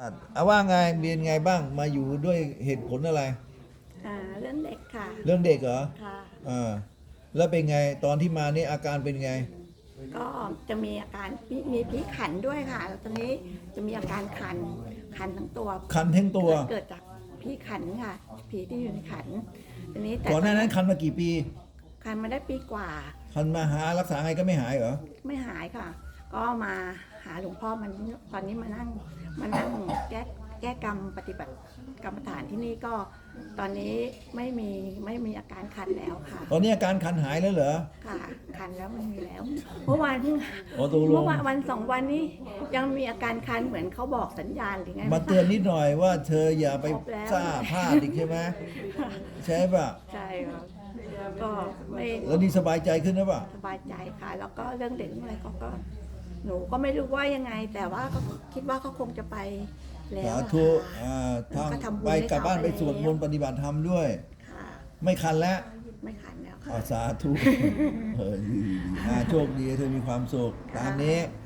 อะเอาว่าไงเรียนไงบ้างมาอยู่ด้วยเหตุผลอะไร อ่าเรื่องเด็กค่ะ เรื่องเด็กเหรอค่ะ อ่าแล้วเป็นไงตอนที่มานี่อาการเป็นไง ก็จะมีอาการมีมีผีขันด้วยค่ะแล้วตอนนี้จะมีอาการขันขันทั้งตัวคันทั้งตัว เกิดจากผีขันค่ะ ผีที่อยู่ในขันทีนี้แต่ก่อนหน้านั้นคันมากี่ปีขันมาได้ปีกว่า คันมาหารักษาไงก็ไม่หายเหรอ ไม่หายค่ะ ก็มาหาหลวงพ่อมันตอนนี้มานั่งมานั่งแก้แก้กรรมปฏิบัติกรรมฐานที่นี่ก็ตอนนี้ไม่มีไม่มีอาการขันแล้วค่ะ ตอนนี้อาการคันหายแล้วเหรอค่ะ คันแล้วไม่มีแล้วเมื่อวานเพิ่งโอ้ตกลเมื่งอวานวันสองวันนี้ยังมีอาการคันเหมือนเขาบอกสัญญาณหรือไงมาเตือนนิดหน่อยว่าเธออย่าไปครบแล้วซ่าพลาดอีกใช่ไหมใช่ป่ะใช่ครับก็ไม่แล้วนี่สบายใจขึ้นนะป่ะสบายใจค่ะ แล้วก็เรื่องเด็กเรื่องอะไรเขาก็ หนูก็ไม่รู้ว่ายังไง แต่ว่าก็คิดว่าเขาคงจะไปแล้วสาอะธุค่ะ อ่าทางก็ทำบุญไปให้กลับบ้านเขาไปไปสวดมนต์แล้วปฏิบัติธรรมด้วย ค่ะไม่คันแล้วไม่ขันแล้วค่ะอาสาธุ เออดีอ่าโชคดีเธอมีความสุข ตามนี้สาธุค่ะ